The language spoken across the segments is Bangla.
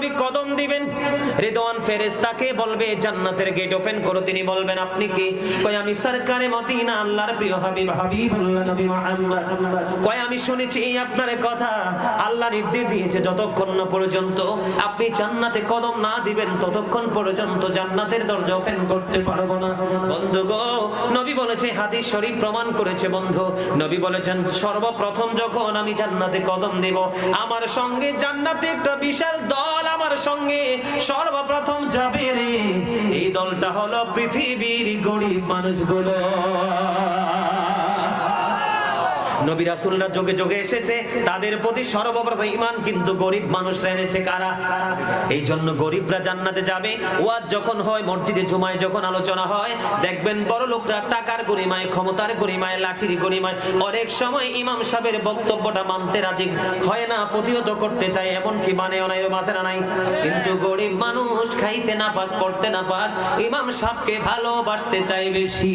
নবী কদম দিবেন। রিদওয়ান ফেরেশতাকে বলবে, জান্নাতের গেট ওপেন করো। তিনি বলবেন, আপনি কি? কয়, আমি সরকারে মদিনা, আল্লাহর প্রিয় হাবিব, হাবিবুল্লাহ কয়, আমি শুনেছি আপনার কথা। আল্লাহ নির্দেশ দিয়েছে, যতক্ষণ না পর্যন্ত আপনি জান্নাতে কদম না দিবেন, ততক্ষণ পর্যন্ত জান্নাতের দরজা ওপেন করতে পারব না। বন্ধু গো, নবী বলেছে, হাদিস শরীফ প্রমাণ করেছে বন্ধু। নবী বলেছেন, সর্বপ্রথম যখন আমি জান্নাতে কদম দেব, আমার সঙ্গে জান্নাতে একটা বিশাল দল আমার সঙ্গে সর্বপ্রথম যাবে রে। এই দলটা হলো পৃথিবীর গরিব মানুষগুলো। নবী রাসূলরা যোগে যোগে এসেছে, তাদের প্রতি সর্বপ্রথম ঈমান কিন্তু গরিব মানুষরা এনেছে কারা? এই জন্য গরিবরা জান্নাতে যাবে, ওয়াজ যখন হয়, মসজিদে জুমায় যখন আলোচনা হয়, দেখবেন বড় লোকরা টাকার গরিমায়, ক্ষমতার গরিমায়, লাঠির গরিমায়, অনেক সময় ইমাম সাহেবের বক্তব্যটা মানতে রাজি হয় না, প্রতিহত করতে চায় এমন কি মানে অনাই মাসে না নাই। কিন্তু গরিব মানুষ খাইতে না পাক পড়তে না পাক ইমাম সাহেবকে ভালোবাসতে চায় বেশি।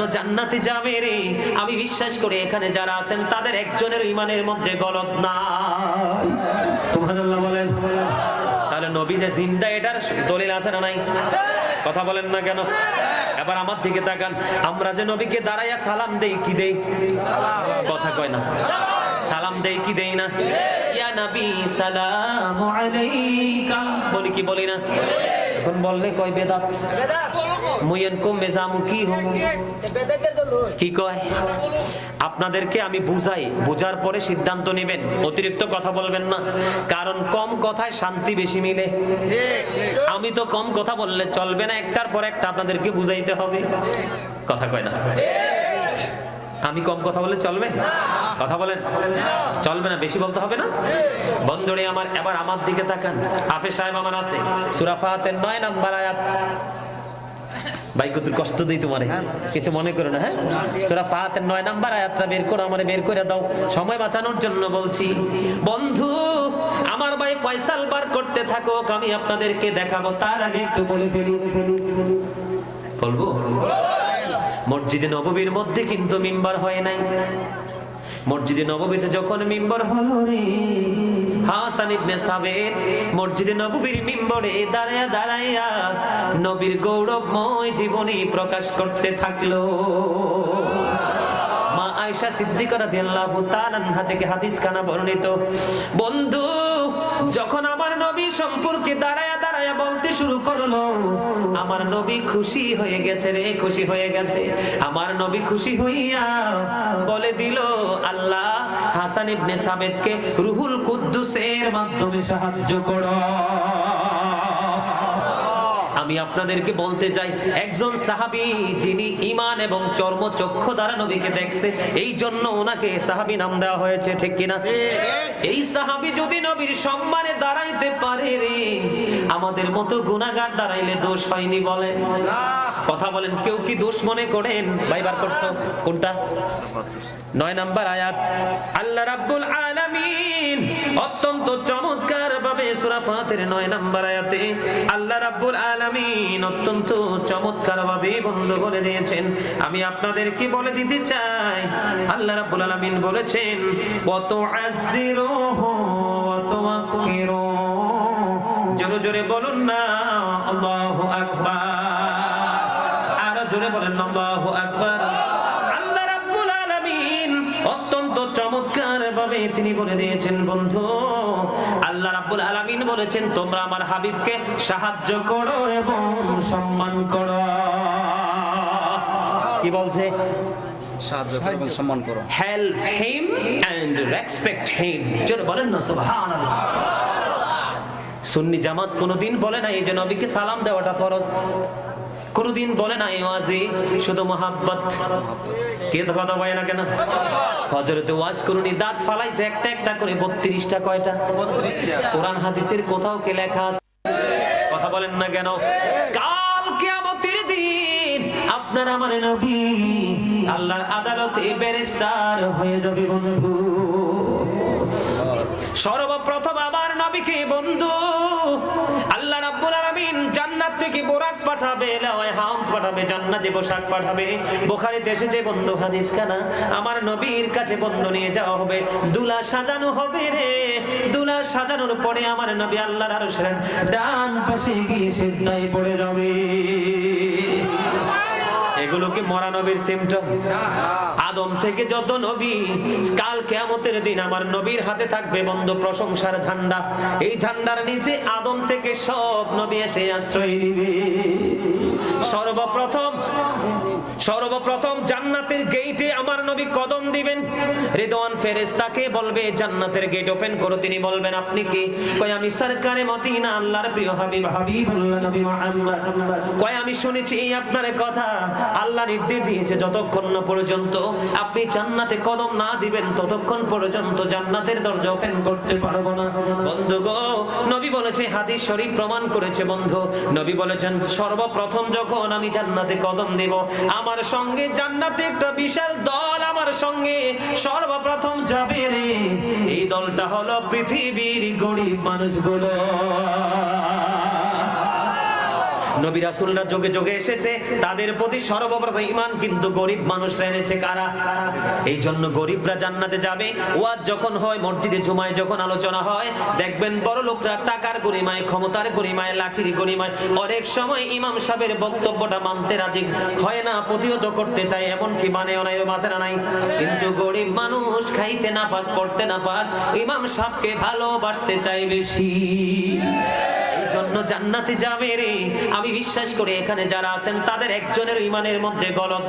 জন্য জান্নাতে যাবে রে। আমি বিশ্বাস করি এখানে যারা আছেন, তাদের একজনের ইমানের মধ্যে গলত তাহলে নবী যে জিন্দা, এটার দলিল আছে না নাই? কথা বলেন না কেন? এবার আমার দিকে তাকান। আমরা যে নবীকে দাঁড়াইয়া সালাম দেই, কি দেই? কথা কয় না। সালাম দেই, কি দেই না? ইয়া নবী, সালামু আলাইকা। বলি কি বলি না? এখন বললে কয় বেদাত? মেজামু কি হম। কি কয়? আপনাদেরকে আমি বুঝাই, বুঝার পরে সিদ্ধান্ত নেবেন। অতিরিক্ত কথা বলবেন না। কারণ কম কথায় শান্তি বেশি মিলে। আমি তো কম কথা বললে চলবে না, একটার পর একটা আপনাদেরকে বুঝাইতে হবে। কথা কয় না? আমি কম কথা বললে চলবে? কথা বলেন। চলবে না, বেশি বলতে হবে না। বন্ধুরে আমার, এবার আমার দিকে তাকান। হাফেজ সাহেব আমার আছে। সুরাফাতের নয় নাম্বার আয়াত। ভাই কষ্ট তোমারে। কিছু মনে করো না হ্যাঁ? নয় বের করো বের করে দাও। সময় বাঁচানোর জন্য বলছি, বন্ধু, আমার ভাই বার করতে আমি আপনাদেরকে দেখাবো। তার আগে একটু বলে ফেলি। বলব? মসজিদে নববীর মধ্যে কিন্তু মিম্বার হয় নাই। মসজিদে নববীতে যখন মিম্বর হলো রে, হাসান ইবনে মসজিদে নববীর মিম্বরে দাঁড়ায়া দাঁড়ায়া নবীর গৌরবময় জীবনী প্রকাশ করতে থাকল। মা আয়েশা সিদ্দিকা রাদিয়াল্লাহু তাআলা থেকে হাদিস খানা বর্ণিত, বন্ধু, যখন আমার নবী সম্পর্কে দাঁড়ায়া বলতে শুরু করল। আমার নবী খুশি হয়ে গেছে রে, খুশি হয়ে গেছে। আমার নবী খুশি হইয়া বলে দিল, আল্লাহ হাসান ইবনে সাবেদকে রুহুল কুদ্দুসের মাধ্যমে সাহায্য করো। আমি আপনাদেরকে বলতে চাই, একজন সাহাবী যিনি ইমান এবং চর্মচক্ষু দ্বারা নবীকে দেখছে, এই জন্য ওনাকে সাহাবী নাম দেওয়া হয়েছে, ঠিক কিনা? এই সাহাবী যদি নবীর সম্মানে দাঁড়াইতে পারে রে, আমাদের মতো গুনাহগার দাঁড়াইলে দোষ হয়নি বলেন কথা বলেন, কেউ কি দোষ মনে করেন? ভাইবার করছ, কোনটা? নয় নাম্বার আয়াত, আল্লাহ রাব্বুল আলামিন অত্যন্ত চমৎকার ভাবে সূরা ফাতির নয় নাম্বার আয়াতে আল্লাহ রাব্বুল আলামিন অত্যন্ত চমৎকার ভাবে বন্ধ করে দিয়েছেন। আমি আপনাদের কি বলে দিতে চাই? আল্লাহ রাব্বুল আলামিন বলেছেন কত আজিরুহু ওয়া তুওয়াক্কিরু। জোরে জোরে বলুন না, আল্লাহু আকবার। তিনি বলে দিয়েছেন বন্ধু আল্লাহ রাব্বুল আলামিন বলেছেন তোমরা আমার হাবিবকে সাহায্য করো এবং সম্মান করো। কি বলছে? সাহায্য করো এবং সম্মান করো। Help him and respect him জোরে বলেন না সুবহানাল্লাহ। সুন্নি জামাত কোনোদিন বলে না এই যে নবীকে সালাম দেওয়াটা ফরজ। কোনোদিন বলে না শুধু মোহাব্বত। কে কথা বলে না কেন? হজরতে ওয়াজ করুনি দাঁত ফালাইছে একটা একটা করে বত্রিশটা কয়টা? কোরআন হাদিসের কোথাও কে লেখা আছে? কথা বলেন না কেন? কাল কিয়ামতের দিন আপনার আমার নবী আল্লাহর আদালতে ব্যারিস্টার হয়ে যাবে বন্ধু। সর্বপ্রথম আমার নবীকে বন্ধু। থেকে বোরাক পাঠাবে, লেওয়ায় হাম পাঠাবে, জান্নাতি পোশাক পাঠাবে। বোখারিতে এসেছে, বন্ধু, হাদিস কানা, আমার নবীর কাছে বন্ধু নিয়ে যাওয়া হবে। দুলা সাজানো হবে রে। দুলা সাজানোর পরে আমার নবী আল্লাহর আরশের ডান পাশে গিয়ে সিজদায় পড়ে যাবে। এগুলো কি মরা নবীর সিমটম আদম থেকে যত নবী কেয়ামতের দিন আমার নবীর হাতে থাকবে বন্ধু প্রশংসার ঝান্ডা। এই ঝান্ডার নিচে আদম থেকে সব নবী এসে আশ্রয় নিবে। সর্বপ্রথম সর্বপ্রথম জান্নাতের গেইটে আমার নবী কদম দিবেন। রেদওয়ান ফেরেশতাকে বলবে জান্নাতের গেট ওপেন করো। তিনি বলবেন আপনি কি? কয় আমি সরকারে মদিনা আল্লাহর প্রিয় হাবিব। হাবিবুল্লাহ নবী মুহাম্মদ। কয় আমি শুনেছি এই আপনার কথা। আল্লাহ নির্দেশ দিয়েছে যতক্ষণ না পর্যন্ত আপনি জান্নাতে কদম না দিবেন ততক্ষণ পর্যন্ত জান্নাতের দরজা ওপেন করতে পারব না। বন্ধু গো নবী বলেছে হাদিস শরীফ প্রমাণ করেছে বন্ধু। নবী বলেছেন সর্বপ্রথম যখন আমি জান্নাতে কদম দেব আমার সঙ্গে জান্নাতে একটা বিশাল দল আমার সঙ্গে সর্বপ্রথম যাবে রে। এই দলটা হলো পৃথিবীর গরিব মানুষগুলো। নবী রাসূলরা যোগে যোগে এসেছে, তাদের প্রতি সর্বপ্রথম ইমান কিন্তু গরিব মানুষরা এনেছে কারা? এই জন্য গরিবরা জান্নাতে যাবে। ওয়াজ যখন হয়, মসজিদে জুমায় যখন আলোচনা হয়, দেখবেন বড় লোকরা টাকার গরিমায়, ক্ষমতার গরিমায়, লাঠির গরিমায়, অনেক সময় ইমাম সাহেবের বক্তব্যটা মানতে রাজি হয় না, প্রতিহত করতে চায় এমন কি মানে অনাই মাসে না নাই। কিন্তু গরিব মানুষ খাইতে না পাক পড়তে না পাক ইমাম সাহেবকে ভালোবাসতে চায় বেশি। জন্য জান্নাতে যাবে রে। আমি বিশ্বাস করি এখানে যারা আছেন, তাদের একজনের ইমানের মধ্যে গলত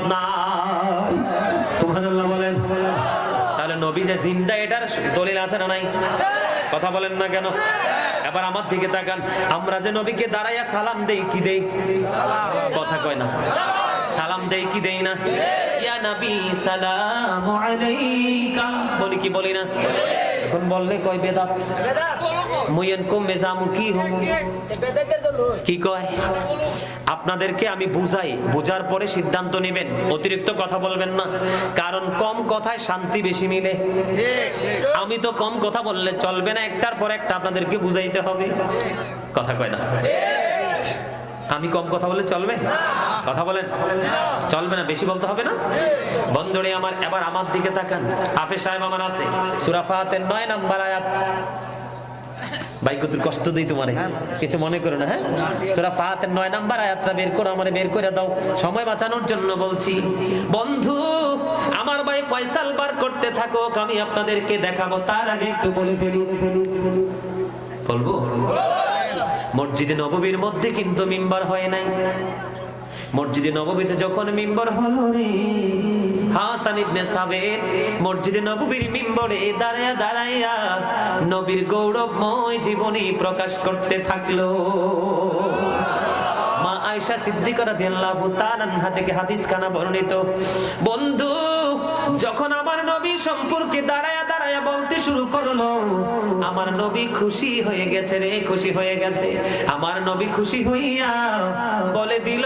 সুবহানাল্লাহ বলেন। তাহলে নবী যে জিন্দা, এটার দলিল আছে না নাই? কথা বলেন না কেন? এবার আমার দিকে তাকান। আমরা যে নবীকে দাঁড়াইয়া সালাম দেই, কি দেই? কথা কয় না। সালাম দেই, কি দেই না? ইয়া নবী, সালামু আলাইকা। বলি কি বলি না? এখন বললে কয় বেদাত? মুয়েন কম মেজামু কি হম? কি কয়? আপনাদেরকে আমি বুঝাই, বুঝার পরে সিদ্ধান্ত নেবেন। অতিরিক্ত কথা বলবেন না। কারণ কম কথায় শান্তি বেশি মিলে। আমি তো কম কথা বললে চলবে না, একটার পর একটা আপনাদেরকে বুঝাইতে হবে। কথা কয় না? আমি কম কথা বলে চলবে? কথা বলেন। চলবে না, বেশি বলতে হবে না? বন্ধুরে আমার, এবার আমার দিকে তাকান। হাফেজ সাহেব আমার আছে। সুরাফাতের নয় নাম্বার আয়াত। ভাই কষ্ট দিই কিছু মনে করো না হ্যাঁ? নয় নাম্বার আয়াতটা বের করো বের করে দাও। সময় বাঁচানোর জন্য বলছি, বন্ধু, আমার ভাই ফয়সাল বার করতে থাকো আমি আপনাদেরকে দেখাবো, তার আগে একটু বলে ফেলি। বলব? মসজিদে নববীর মধ্যে কিন্তু মিম্বার হয় নাই। মসজিদে নববীতে যখন মিম্বর হলো রে নববীর মিম্বরে দাঁড়াইয়া নবীর গৌরবময় জীবনী প্রকাশ করতে থাকল। মা আয়েশা হাদিস কানা বর্ণিত? বন্ধু যখন আমার নবী সম্পর্কে দাঁড়ায়া দাঁড়ায়া বলতে শুরু করল, আমার নবী খুশি হয়ে গেছে রে, খুশি হয়ে গেছে। আমার নবী খুশি হইয়া বলে দিল,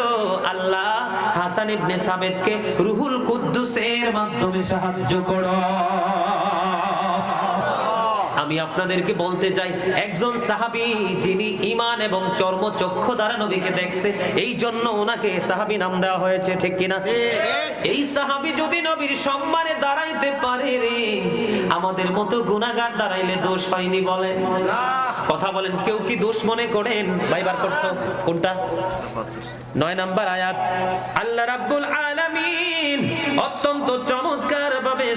আল্লাহ হাসান ইবনে সাবেদকে রুহুল কুদ্দুসের মাধ্যমে সাহায্য করো। আমি আপনাদেরকে বলতে চাই একজন সাহাবী যিনি ইমান এবং চর্মচক্ষু দ্বারা নবীকে দেখছে এই জন্য ওনাকে সাহাবী নাম দেওয়া হয়েছে ঠিক কিনা? এই সাহাবী যদি নবীর সম্মানে দাঁড়াইতে পারে রে আমাদের মতো গুনাহগার দাঁড়াইলে দোষ হয়নি বলেন কথা বলেন কেউ কি দোষ মনে করেন? ভাইবার করছ। কোনটা? নয় নাম্বার আয়াত আল্লাহ রাব্বুল আলামিন অত্যন্ত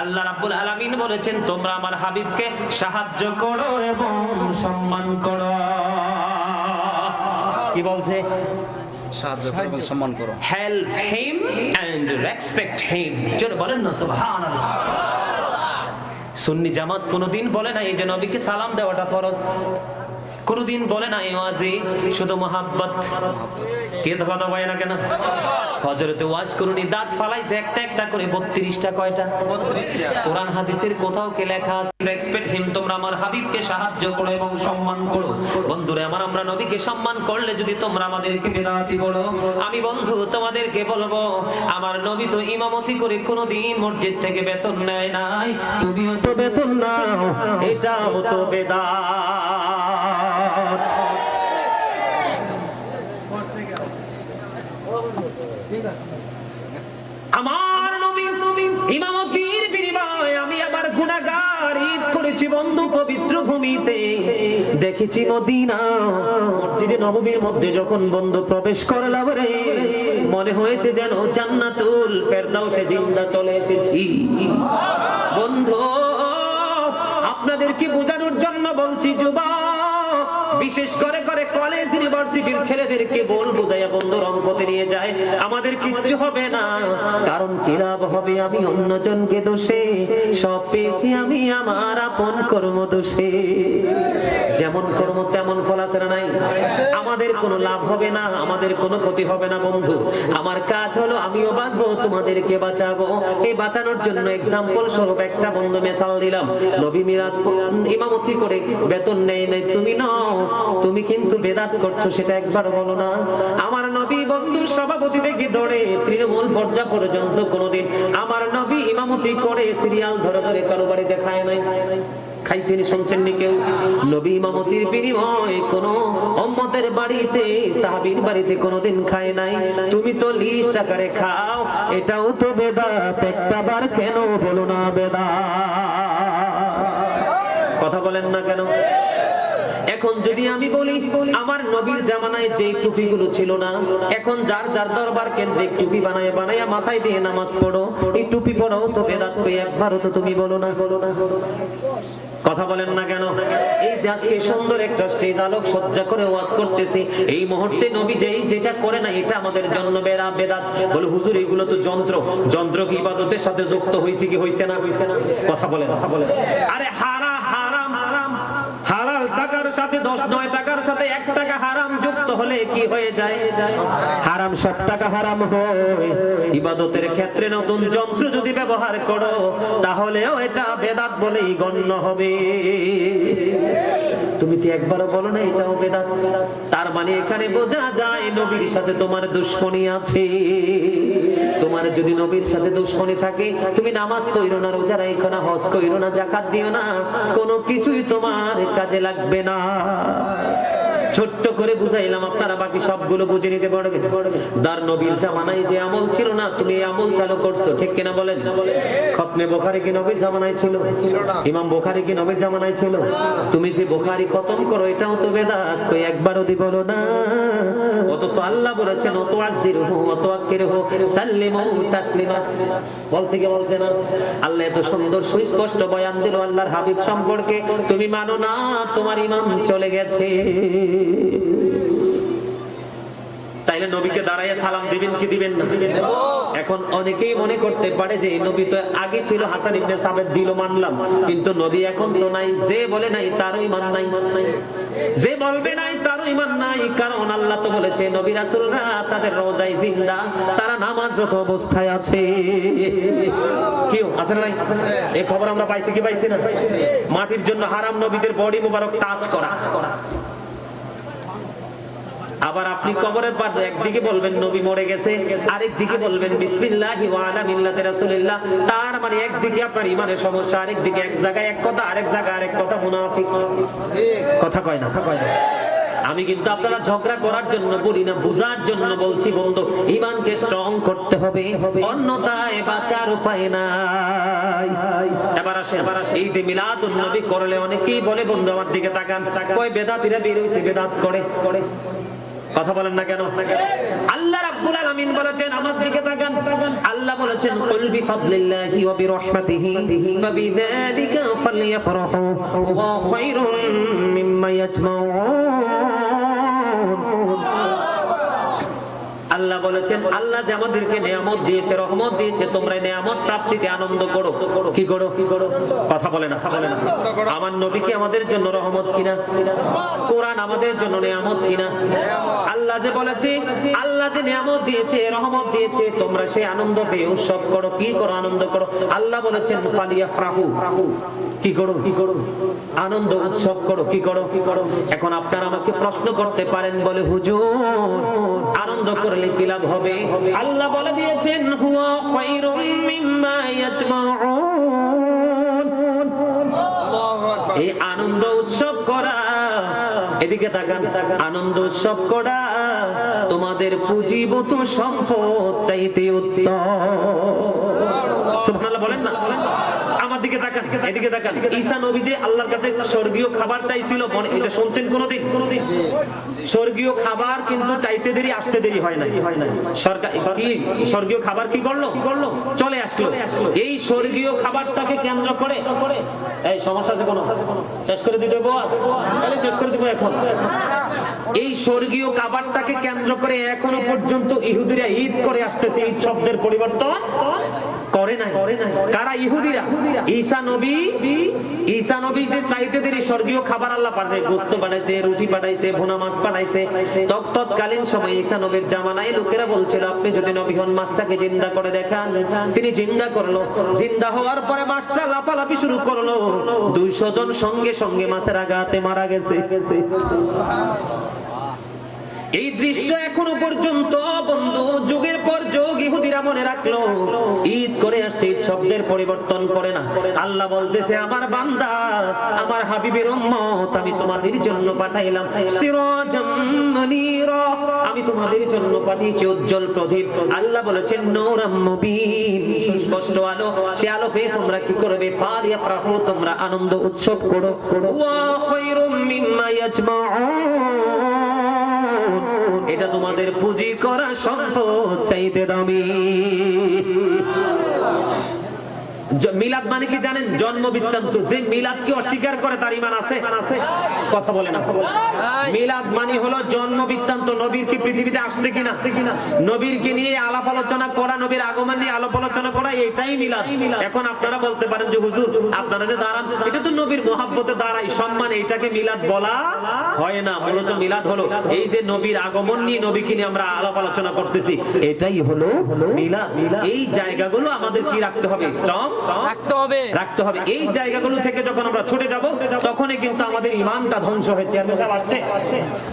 আল্লাহ রাব্বুল আলামিন বলেছেন তোমরা আমার হাবিবকে সাহায্য করো এবং সম্মান করো। কি বলছে? সাহায্য করো এবং সম্মান করো। Help him and respect him জোরে বলেন না সুবহানাল্লাহ। সুন্নি জামাত কোনোদিন বলে যে নবীকে সালাম দেওয়াটা ফরজ। কোনদিন বলে না শুধু মোহাব্বত। কে না কেন? হজরতে ওয়াজ করুনি দাঁত ফালাইছে একটা একটা করে বত্রিশটা কয়টা? কোরআন হাদিসের কোথাও কে লেখা আছে? এক্সপেক্ট হিম তোমরা আমার হাবিবকে সাহায্য করো এবং সম্মান করো। বন্ধুরে আমার আমরা নবীকে সম্মান করলে যদি তোমরা আমাদেরকে বেদাতি বলো আমি বন্ধু তোমাদেরকে বলব আমার নবী তো ইমামতি করে কোনোদিন মসজিদ থেকে বেতন নেয় নাই। তুমিও তো বেতন নাও এটাও তো বেদাত আমার নবীর নবী ইমামতির বিনিময়ে আমি আবার গুনাহগার ঈদ করেছি বন্ধু ভূমিতে দেখেছি মদিনা। মসজিদে নববীর মধ্যে যখন বন্ধু প্রবেশ করলাম রে, মনে হয়েছে যেন জান্নাতুল ফেরদাউসে জিন্দা চলে এসেছি। বন্ধু, আপনাদেরকে বোঝানোর জন্য বলছি যুবা বিশেষ করে করে কলেজ ইউনিভার্সিটির ছেলেদেরকে বল বুঝাইয়া বন্ধু রংপথে নিয়ে যায়। আমাদের কিচ্ছু হবে না, কারণ কি লাভ হবে আমি অন্যজনকে দোষে? সব পেয়েছি আমি আমার আপন কর্ম দোষে। যেমন কর্ম তেমন ফল আছে না নাই? আমাদের কোনো লাভ হবে না, আমাদের কোনো ক্ষতি হবে না বন্ধু। আমার কাজ হলো আমিও বাঁচবো, তোমাদেরকে বাঁচাবো। এই বাঁচানোর জন্য এক্সাম্পল স্বরূপ একটা বন্ধু মেসাল দিলাম। নবী মিরাত ইমামতি করে বেতন নেই নাই, তুমি নাও। তুমি কিন্তু বেদাত করছ, সেটা একবার বলো না। আমার নবী বন্ধু সভাপতি থেকে ধরে তৃণমূল পর্যায় পর্যন্ত কোনোদিন আমার নবী ইমামতি করে সিরিয়াল ধরে ধরে কারও বাড়ি দেখায় নাই। কেউ? ইমামতির কোন বাড়িতে বাড়িতে কোনোদিন খায় নাই। তুমি তো লিস্ট আকারে খাও, এটাও তো বেদাত, একটা বার কেন বলো না বেদাত? কথা বলেন না কেন? এখন যদি আমি বলি, আমার নবীর জামানায় যে টুপিগুলো ছিল না, এখন যার যার দরবার কেন্দ্রিক টুপি বানায় বানায় মাথায় দিয়ে নামাজ পড়ো, এই টুপি পড়াও তো বেদাত কই, একবারও তো তুমি বলো না। বলো না কথা বলেন না কেন? এই যে আজকে সুন্দর একটা স্টেজ আলোক সজ্জা করে ওয়াজ করতেছি, এই মুহূর্তে নবী যেই যেটা করে না, এটা আমাদের জন্য বেরা বেদাত। বলে, হুজুর, এগুলো তো যন্ত্র। যন্ত্র কি ইবাদতের সাথে যুক্ত হয়েছে কি হইছে না? কথা বলেন কথা বলেন। আরে হারা হারাম হারাম হালাল টাকার সাথে দশ নয় টাকার সাথে এক টাকা হারাম যুক্ত হলে কি হয়ে যায়? হারাম সব টাকা হারাম হয়। ইবাদতের ক্ষেত্রে নতুন যন্ত্র যদি ব্যবহার করো, তাহলেও এটা বেদাত বলেই গণ্য হবে। তুমি তো একবারও বলো না এটাও বেদাত? তার মানে এখানে বোঝা যায় নবীর সাথে তোমার দুশ্মনী আছে। তোমার যদি নবীর সাথে দুশ্মনী থাকে, তুমি নামাজ পড়ো না, রোজা রাখো না, হজ কইরো না জাকাত দিও না, কোনো কিছুই তোমার কাজে লাগবে না। ছোট্ট করে বুঝাইলাম, আপনারা বাকি সবগুলো বুঝে নিতে পারবে দার নবীর জামানায় যে আমল ছিল না, তুমি এই আমল চালু করছ, ঠিক কিনা বলেন? খতমে বোখারি কি নবীর জামানায় ছিল? ইমাম বোখারি কি নবীর জামানায় ছিল? তুমি যে বোখারি খতম করো, এটাও তো বেদাত, কই একবারও দি বলো না। অথচ আল্লাহ বলেছেন অত আজির হু অত আকির হু সাল্লিমু তাসলিমা। বলছে কি বলছে না? আল্লাহ এত সুন্দর সুস্পষ্ট বয়ান দিল আল্লাহর হাবিব সম্পর্কে। তুমি মানো না, তোমার ইমাম চলে গেছে। তাইলে নবীকে দাঁড়াইয়া সালাম দিবেন কি দিবেন না? এখন অনেকেই মনে করতে পারে যে নবী তো আগে ছিল হাসান ইবনে সাবেদ দিল মানলাম। কিন্তু নবী এখন তো নাই, যে বলে নাই তারও ইমান নাই। যে বলবে নাই তারও ইমান নাই, কারণ আল্লাহ তো বলেছে, নবী রাসূলরা তাদের রোজায় জিন্দা, তারা নামাজরত অবস্থায় আছে। কি আছে নাই? এই খবর আমরা পাইছি কি পাইছি না? মাটির জন্য হারাম নবীদের বডি মোবারক টাচ করা। আবার আপনি কবরের পর, একদিকে বলবেন নবী মরে গেছে আরেক দিকে বলবেন বিসমিল্লাহি তার মানে একদিকে আপনার ইমানের সমস্যা আরেক দিকে এক জায়গায় এক কথা, আরেক জায়গায় আরেক কথা, মুনাফিক। কথা কয় না? কয় না আমি কিন্তু আপনারা ঝগড়া করার জন্য বলি না, বোঝার জন্য বলছি বন্ধু ইমানকে স্ট্রং করতে হবে অন্যথায় বাঁচার উপায় নাই। এবার আসে এবার আসে ঈদে মিলাদুন নবী করলে অনেকেই বলে, বন্ধু আমার দিকে তাকান। কয় বেদাতিরা বের হইছে, বেদাত করে করে। কথা বলেন না কেন? আল্লাহ রাব্বুল আলামিন বলেছেন, আমার দিকে তাকান। আল্লাহ বলেছেন, কুল বিফাদলিল্লাহি ওয়া বিরহমাতিহি, ফাবিযালিকা ফালইফরাহু ওয়া খায়রুম মিম্মা ইয়াজমাউন। আল্লাহ বলেছেন, আল্লাহ যে আমাদেরকে নিয়ামত দিয়েছে, রহমত দিয়েছে, তোমরা নিয়ামত প্রাপ্তিতে আনন্দ করো। কি করো? কি করো কথা বলে না বলে না। আমার নবী কি আমাদের জন্য রহমত কিনা? কোরআন আমাদের জন্য নিয়ামত কিনা? আল্লাহ যে বলেছে, আল্লাহ যে নিয়ামত দিয়েছে, রহমত দিয়েছে, তোমরা সেই আনন্দ পেয়ে উৎসব করো, কি করো? আনন্দ করো। আল্লাহ বলেছেন ফালিয়া ফ্রাহু কি করো? কি করো আনন্দ উৎসব করো কি করো কি করো? এখন আপনারা আমাকে প্রশ্ন করতে পারেন বলে, হুজুর করলে কি লাভ হবে? আল্লাহ বলে দিয়েছেন হুয়া খায়রুম মিম্মা ইয়াজমাউন। এই আনন্দ উৎসব করা এদিকে তাকান আনন্দ উৎসব করা তোমাদের পুঁজিভূত সম্পদ চাইতে উত্তম। সুবহানাল্লাহ বলেন না। দিকে তাকান, এদিকে তাকান। ঈসা নবী যে আল্লাহর কাছে স্বর্গীয় খাবার চাইছিল, মনে- এটা শুনছেন স্বর্গীয় খাবার কিন্তু চাইতে দেরি, আসতে দেরি হয় না স্বর্গীয় খাবার কি করল? করল চলে আসলো। এই স্বর্গীয় খাবারটাকে কেন্দ্র করে এই সমস্যা আছে কোনো? শেষ করে দিতে বস। তাহলে শেষ করে দিব এখন। এই স্বর্গীয় খাবারটাকে কেন্দ্র করে এখনও পর্যন্ত ইহুদিরা ঈদ করে আসতেছে, ঈদ শব্দের পরিবর্তন। করে না করে না কারা? ইহুদিরা। ঈসা নবী। ঈসা নবী যে চাইতে দেরি স্বর্গীয় খাবার আল্লাহ পাঠায় গোস্ত পাঠাইছে রুটি পাঠাইছে ভুনা মাছ পাঠাইছে। তৎকালীন সময় ঈসা নবীর জামানায় লোকেরা বলছিল আপনি যদি নবী হন মাছটাকে জিন্দা করে দেখান। তিনি জিন্দা করল। জিন্দা হওয়ার পরে মাছটা লাফালাফি শুরু করল। দুইশো জন সঙ্গে সঙ্গে মাছের আঘাতে মারা গেছে। এই দৃশ্য এখনও পর্যন্ত বন্ধু, যুগের পর যুগ ইহুদিরা মনে রাখল। ঈদ করে আসছে, ঈদ শব্দের পরিবর্তন করে না। আল্লাহ বলতেছে, আমার বান্দা, আমার হাবিবের উম্মত, আমি তোমাদের জন্য পাঠাইলাম সিরাজাম আমি তোমাদের জন্য পাঠিয়েছি উজ্জ্বল প্রদীপ। আল্লাহ বলেছেন, নূরাম মুবিন। সুস্পষ্ট আলো। সে আলো পেয়ে তোমরা কি করবে? ফারিয়াফরাহু তোমরা আনন্দ উৎসব করো। ওয়া খায়রুম মিম্মা ইয়াজমাউন। এটা তোমাদের পুঁজি করা সম্পদ চাইতে দামি। মিলাদ মানে কি জানেন? জন্ম বৃত্তান্ত। যে মিলাদকে অস্বীকার করে তার ইমান আছে? কথা বলে না। মিলাদ মানে হলো জন্ম বৃত্তান্ত। নবীর কি পৃথিবীতে আসছে কিনা? নবীর কে নিয়ে আলাপ আলোচনা করা, নবীর আগমন নিয়ে আলাপ আলোচনা করা, এটাই মিলাদ। এখন আপনারা বলতে পারেন যে, হুজুর, আপনারা যে দাঁড়ান, এটা তো নবীর মহাব্বতে দাঁড়াই সম্মান এটাকে মিলাদ বলা হয় না, মূলত মিলাদ হলো এই যে নবীর আগমন নিয়ে নবীকে নিয়ে আমরা আলাপ আলোচনা করতেছি। এটাই হলো মিলাদ। এই জায়গাগুলো আমাদের কি রাখতে হবে? স্ট্রং রাখতে হবে। রাখতে হবে। এই জায়গাগুলো থেকে যখন আমরা ছুটে যাব তখনই কিন্তু আমাদের ইমানটা ধ্বংস হয়েছে। আসছে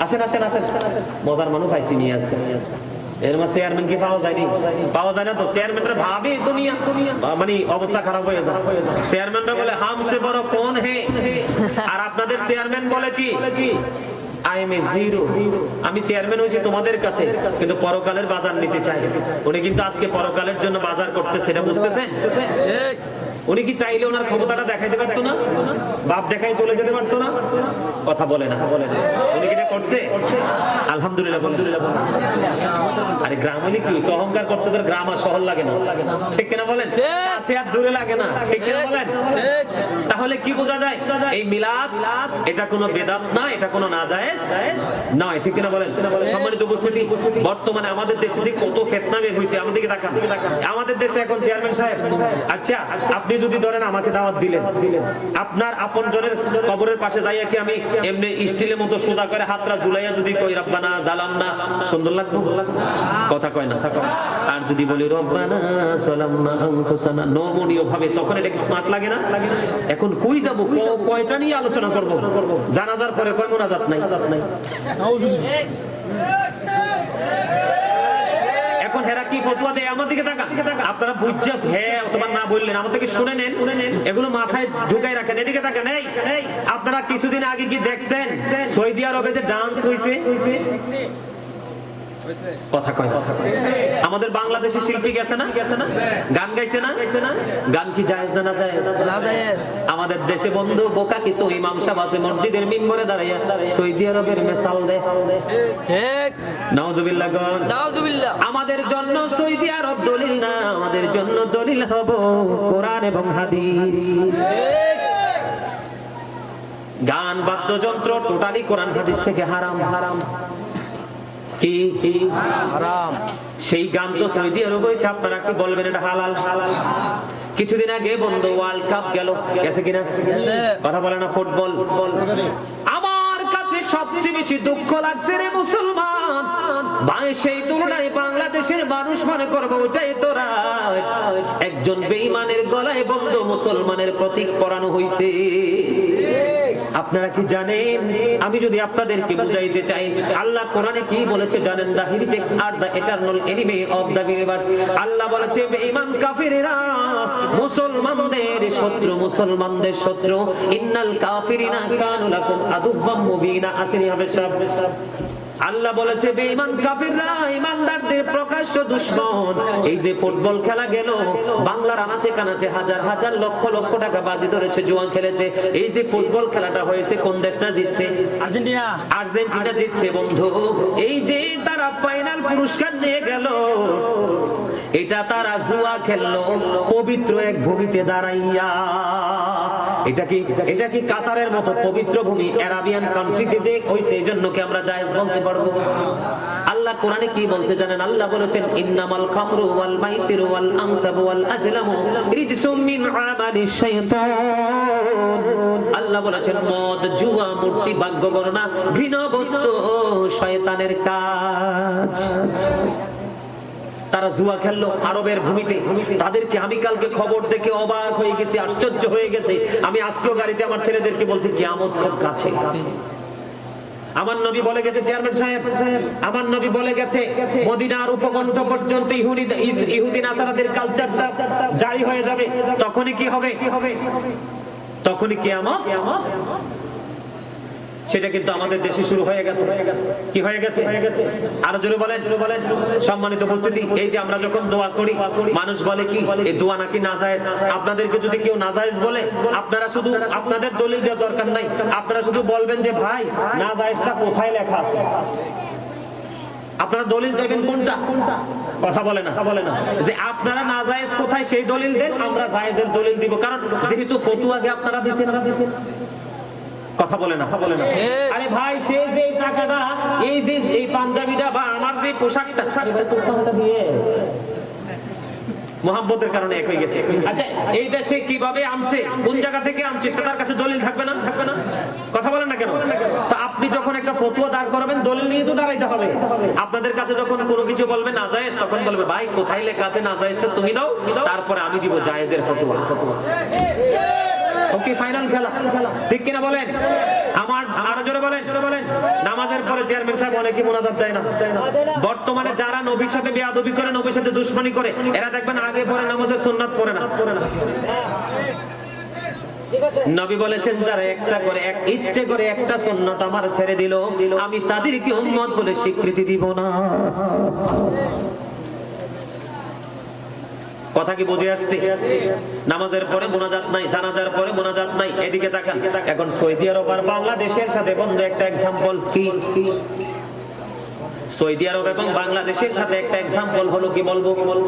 আসেন আসেন আসেন। মজার মানুষ আইসি নিয়ে আসতে এর মধ্যে চেয়ারম্যান কি পাওয়া যায়নি? পাওয়া যায় না তো? চেয়ারম্যানরা ভাবে দুনিয়া। মানে অবস্থা খারাপ হয়ে যায়। চেয়ারম্যানরা বলে হামসে বড় কোন হে? আর আপনাদের চেয়ারম্যান বলে কি? আই এম আমি চেয়ারম্যান হয়েছি তোমাদের কাছে, কিন্তু পরকালের বাজার নিতে চাই। উনি কিন্তু আজকে পরকালের জন্য বাজার করতে সেটা বুঝতেছেন? ঠিক। উনি কি চাইলে ওনার ক্ষমতাটা দেখাইতে পারতো না? বাপ দেখাই চলে যেতে পারতো না? কথা বলে না বলে না। উনি কি এটা করছে? আলহামদুলিল্লাহ আরে গ্রাম হলে কি? অহংকার করতে তোর গ্রাম আর শহর লাগে না। ঠিক কিনা বলেন। কাছে আর দূরে লাগে না। ঠিক কিনা বলেন? তাহলে কি বোঝা যায়? এই মিলাদ এটা কোনো বেদাত না এটা কোনো না যায় নয়। ঠিক কিনা বলেন? সম্মানিত উপস্থিতি বর্তমানে আমাদের দেশে যে কত ফেতনা বের হয়েছে আমাদেরকে দেখান। আমাদের দেশে এখন চেয়ারম্যান সাহেব। আচ্ছা আপনি যদি ধরেন আমাকে দাওয়াত দিলেন আপনার আপন জনের কবরের পাশে যাইয়া কি আমি এমনি স্টিলের মতো সোজা করে হাতটা ঝুলাইয়া যদি কই রব্বানা জালাম না সুন্দর লাগবে। কথা কয় না। আর যদি বলি রব্বানা সালামনা আনফুসানা নমনীয় ভাবে তখন এটা কি স্মার্ট লাগে না? এখন কই যাব? কয়টা নিয়ে আলোচনা করব? জানাজার পরে কয় মোনাজাত নাই? এখন হেরা কি ফতুয়া দেয়? আমার দিকে তাকান। আপনারা বুঝছেন? হ্যাঁ অথবা না বললেন আমার থেকে শুনে নেন। এগুলো মাথায় ঢুকাই রাখেন। এদিকে তাকান। এই, আপনারা কিছুদিন আগে কি দেখছেন? সৌদি আরবে যে ডান্স হয়েছে কথা কয় না। আমাদের বাংলাদেশি শিল্পী গেছে না গেছে না গান গাইছে না গাইছে না গান কি জায়েজ না না জায়েজ না জায়েজ। আমাদের দেশে বন্ধু বোকা কিছু ইমাম সাহেব আছে মসজিদের মিম্বরে দাঁড়াইয়া সৌদি আরবের মেসাল দে ঠিক। নাউজুবিল্লাহ নাউজুবিল্লাহ। আমাদের জন্য সৌদি আরব দলিল না আমাদের জন্য দলিল হব কোরআন এবং হাদিস ঠিক। গান বাদ্যযন্ত্র টোটালি কোরআন হাদিস থেকে হারাম হারাম কি? হারাম। সেই গান তো সৌদি আরব হয়েছে আপনারা কি বলবেন? এটা হালাল? হালাল কিছুদিন আগে বন্ধু ওয়ার্ল্ড কাপ গেল। গেছে কিনা? কথা বলে না ফুটবল। কাছে সবচেয়ে বেশি দুঃখ লাগছে রে মুসলমান। ভাই, সেই তুলনায় বাংলাদেশের মানুষ মনে করব ওটাই তোরা একজন বেঈমানের গলায় বন্ধু মুসলমানের প্রতীক পরানো হয়েছে আপনারা কি জানেন? আমি যদি আপনাদেরকে বুঝাইতে চাই, আল্লাহ কোরআনে কি বলেছে জানেন? The heretics R the eternal enemy of the universe আল্লাহ বলেছে, বেঈমান কাফিরেরা, মুসলমানদের শত্রু মুসলমানদের শত্রু। ইন্নাল কাফিরিনা কানু লাকুম আদুব্বাম মুবিনা আসিনি হবে সব। আল্লাহ বলেছে বেঈমান কাফিররা ইমানদারদের প্রকাশ্য দুশমন। এই যে ফুটবল খেলা গেল বাংলার আনাচে কানাচে হাজার হাজার লক্ষ লক্ষ টাকা বাজি ধরেছে জুয়া খেলেছে। এই যে ফুটবল খেলাটা হয়েছে কোন দেশটা জিতছে? আর্জেন্টিনা। আর্জেন্টিনা জিতছে বন্ধু। এই যে তারা ফাইনাল পুরস্কার নিয়ে গেল এটা তারা জুয়া খেললো, পবিত্র এক ভূমিতে দাঁড়াইয়া। এটা কি এটা কি কাতারের মতো পবিত্র ভূমি? অ্যারাবিয়ান কান্ট্রিতে যে হইছে এই জন্য কি আমরা জায়েজ বলতে পারব? আল্লাহ কোরআনে কি বলছে জানেন? আল্লাহ বলেছেন, ইন্নামাল খামরু ওয়াল মাইসিরু ওয়াল আনসাবু ওয়াল আজলামু রিজসুম মিন আমালিশ শাইতান। আল্লাহ বলেছেন, মদ, জুয়া, মূর্তি ভাগ্য গণনা ভিন্ন বস্তু শয়তানের কাজ। তারা জুয়া খেললো আরবের ভূমিতে। তাদেরকে আমি কালকে খবর দেখে অবাক হয়ে গেছি, আশ্চর্য হয়ে গেছে। আমি আজকেও গাড়িতে আমার ছেলেদেরকে বলছি, কিয়ামত খুব কাছে। আমার নবী বলে গেছে, চেয়ারম্যান সাহেব, আমার নবী বলে গেছে, মদিনার উপকণ্ঠ পর্যন্ত ইহুদি নাসারাদের কালচারটা জারি হয়ে যাবে। তখনই কি হবে? তখনই কিয়ামত সেটা কিন্তু আমাদের দেশে শুরু হয়ে গেছে। কি হয়ে গেছে? আরও জোরে বলেন বলেন। সম্মানিত উপস্থিতি, এই যে আমরা যখন দোয়া করি, মানুষ বলে কি এই দোয়া নাকি নাজায়েজ? আপনাদেরকে যদি কেউ নাজায়েজ বলে, আপনারা শুধু আপনাদের দলিল দেওয়ার দরকার নাই। আপনারা শুধু বলবেন যে, ভাই, নাজায়েজটা কোথায় লেখা আছে? আপনারা দলিল চাইবেন কোনটা? কথা বলে না। বলে না যে আপনারা নাজায়েজ কোথায়, সেই দলিল দেন, আমরা জায়েজের দলিল দিব। কারণ যেহেতু ফতুয়াকে আপনারা দিছেন। কথা বলে না বলে না। আরে ভাই সে যে টাকাটা এই যে এই পাঞ্জাবিটা বা আমার যে পোশাকটা দিয়ে। মোহাম্মতের কারণে এক হয়ে গেছে। আচ্ছা এইটা সে কীভাবে আনছে কোন জায়গা থেকে আনছে তার কাছে দলিল থাকবে না? থাকবে না। কথা বলেন না কেন? তো আপনি যখন একটা ফতুয়া দাঁড় করাবেন দলিল নিয়ে তো দাঁড়াইতে হবে। আপনাদের কাছে যখন কোনো কিছু বলবে না জায়েজ তখন বলবে ভাই কোথায় লেখা আছে না জায়েজটা তুমি দাও। তারপরে আমি দিব জায়েজের ফতুয়া। ফতুয়া। ফাইনাল খেলা? ঠিক বলেন? আমার আরও বলেন নামাজের পরে চেয়ারম্যান দেয় না। বর্তমানে যারা নবীর সাথে বেয়াদবি করে, নবীর সাথে দুশ্মনী করে, এরা দেখবেন আগে পরে নামাজের সুন্নাত পড়ে না। নবী বলেছেন, যারা একটা করে, এক ইচ্ছে করে একটা সুন্নাত আমার ছেড়ে দিল, আমি তাদেরকে উম্মত বলে স্বীকৃতি দিব না। কথা কি বুঝে আসছে? নামাজের পরে মোনাজাত নাই, জানাজার পরে মোনাজাত নাই, এদিকে তাকান। এখন সৌদি আরব আর বাংলাদেশের সাথে বন্ধু একটা এক্সাম্পল কি? সৌদি আরব এবং বাংলাদেশের সাথে একটা এক্সাম্পল হলো কি বলব? বলব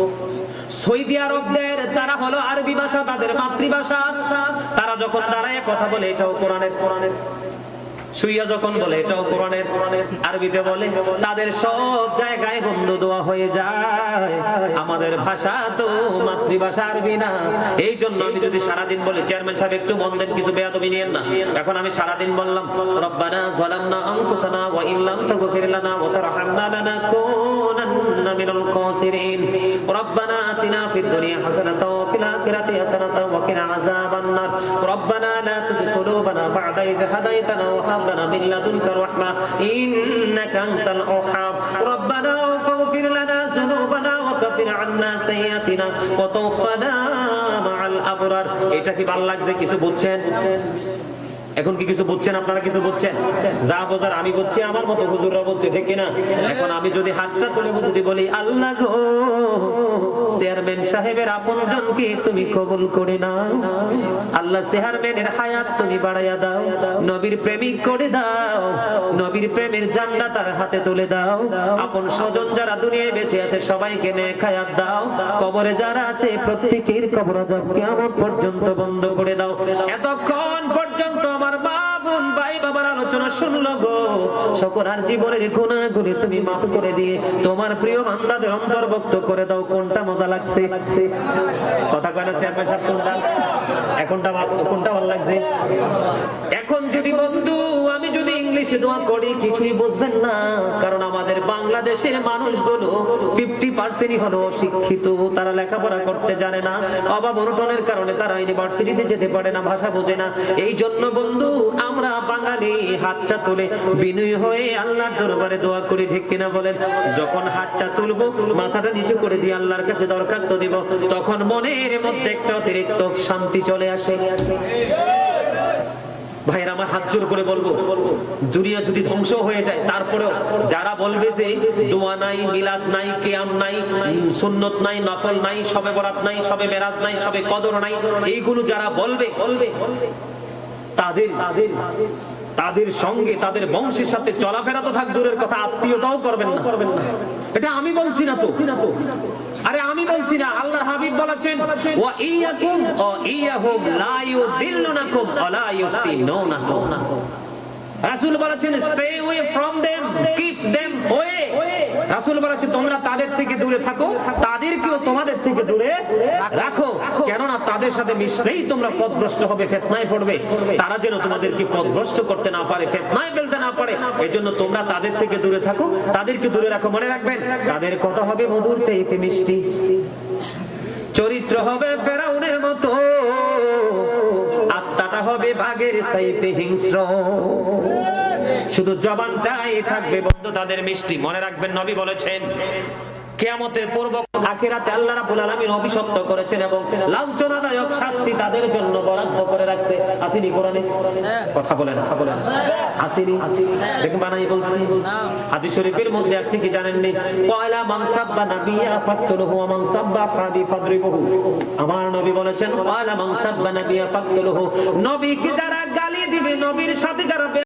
সৌদি আরবদের তারা হলো আরবি ভাষা, তাদের মাতৃভাষা। তারা যখন দাঁড়ায়, কথা বলে, এটাও কোরআনের কোরআনের। শুইয়া যখন বলে, এটাও কোরআনের আরবিতে বলে, তাদের সব জায়গায় বন্ধ দোয়া হয়ে যায়। আমাদের ভাষা তো মাতৃভাষা আরবি না। এই জন্য আমি যদি সারাদিন বলি, চেয়ারম্যান সাহেব, একটু মন দেন, কিছু বেয়াদবি নিয়েন না। এখন আমি সারাদিন বললাম, রব্বানা যালামনা আনফুসানা ওয়া ইন লাম তাগফির লানা ওয়া তারহামনা লানাকুনান্না মিনাল খাসিরিন। রব্বানা আতিনা ফিদ দুনিয়া হাসানাতাও ওয়া ফিল আখিরাতি হাসানাতাও ওয়া কিনা আযাবান নার রব্বানা লা তুযিগ কুলুবানা বা'দা ইয হাদাইতানা ওয়া হাব لنا من لدنك رحمة إنك أنت الوهاب ربنا فاغفر لنا ذنوبنا وكفر عنا سيئاتنا وتوفنا مع الأبرار এটা কি ভালো লাগছে কিছু বুঝছেন এখন কি কিছু বুঝছেন? আপনারা কিছু বুঝছেন? যা বোঝার আমি বুঝছি, আমার মতো হুজুররা বলছে ঠিক কিনা? এখন আমি যদি হাতটা তুলে যদি বলি, আল্লাহ গো, চেয়ারম্যান সাহেবের আপন জনকে তুমি কবুল করে নাও। আল্লাহ চেয়ারম্যানের হায়াত তুমি বাড়াইয়া দাও। নবীর প্রেমিক করে দাও। নবীর প্রেমের জান্নাত তার হাতে তুলে দাও। আপন স্বজন যারা দুনিয়ায় বেঁচে আছে, সবাইকে নেক হায়াত দাও। কবরে যারা আছে, প্রত্যেকের কবর আজাব কিয়ামত পর্যন্ত বন্ধ করে দাও। এতক্ষণ পর্যন্ত তোমার মা বোন, ভাই বাবার আলোচনা শুনলো গো। সকল আর জীবনের গুণাগুলি তুমি মাফ করে দিয়ে তোমার প্রিয় বান্দাদের অন্তর্ভুক্ত করে দাও। কোনটা মজা লাগছে? কথা কয় না, চেয়ারম্যান সাহেব, কোনটা? এখনটা কোনটা ভালো লাগছে? এখন যদি বন্ধু, আমি যদি ইংলিশে দোয়া করি, কিছুই বুঝবেন না। কারণ আমাদের বাংলাদেশের মানুষগুলো ফিফটি পার্সেন্টই হলো শিক্ষিত তারা লেখাপড়া করতে জানে না। অভাব অনটনের কারণে তারা ইউনিভার্সিটিতে যেতে পারে না, ভাষা বোঝে না। এই জন্য বন্ধু আমরা বাঙালি, হাতটা তুলে বিনয় হয়ে আল্লাহর দরবারে দোয়া করি, ঠিক কিনা বলেন? যখন হাতটা তুলবো, মাথাটা নিচু করে দিয়ে আল্লাহর কাছে দরখাস্ত দিব, তখন মনের মধ্যে একটা অতিরিক্ত শান্তি চলে আসে। ভাইয়ের, আমার হাত জোর করে বলব, দুনিয়া যদি ধ্বংস হয়ে যায়, তারপরেও যারা বলবে যে দোয়া নাই, মিলাদ নাই, কেয়াম নাই, সুন্নত নাই, নফল নাই, সবে বরাত নাই, সবে মেরাজ নাই, সবে কদর নাই, এইগুলো যারা বলবে বলবে তাদের তাদের তাদের সঙ্গে তাদের বংশের সাথে চলাফেরা তো থাক দূরের কথা আত্মীয়তাও করবেন না করবেন না এটা আমি বলছি না তো আরে আমি বলছি না আল্লাহর হাবিব বলেছেন ওয়া ইয়াকুম ও ইয়াহুম লা ইউদিল্লুনাকুম ওয়া লা ইফতিনুনাকুম রাসূল বলেছেন stay away from them keep them away রাসূল বলেছেন তোমরা তাদের থেকে দূরে থাকো, তাদেরকেও তোমাদের থেকে দূরে রাখো। কেননা তাদের সাথে মিশলেই তোমরা পথভ্রষ্ট হবে, ফেতনায় পড়বে। তারা যেন তোমাদেরকে পথভ্রষ্ট করতে না পারে, ফেতনায় ফেলতে না পারে। এজন্য তোমরা তাদের থেকে দূরে থাকো, তাদেরকে দূরে রাখো। মনে রাখবেন, তাদের কথা হবে মধুর চাইতে মিষ্টি? চরিত্র হবে ফেরাউনের মতো, আত্মাটা হবে বাঘের চাইতে হিংস্র। শুধু জবানটাই থাকবে বন্ধু, তাদের মিষ্টি মনে রাখবেন, নবী বলেছেন, কেয়ামতের পূর্ব আল্লাহ রাব্বুল আলামিন অভিশপ্ত করেছেন এবং লাঞ্ছনাদায়ক শাস্তি তাদের জন্য বরাদ্দ করে রাখছে। আসেনি কোরআনে? কথা বলেন কথা বলেন আসেনি দেখুন, বানাই বলছি। হাদিস শরীফের মধ্যে আসছে কি জানেন নি মানসাব্বা নাবিয়া ফাকতুলহু ওয়া ফাদরিবহু। আমার নবী বলেছেন মানসাব্বা নাবিয়া নবীকে যারা গালি দিবে, নবীর সাথে যারা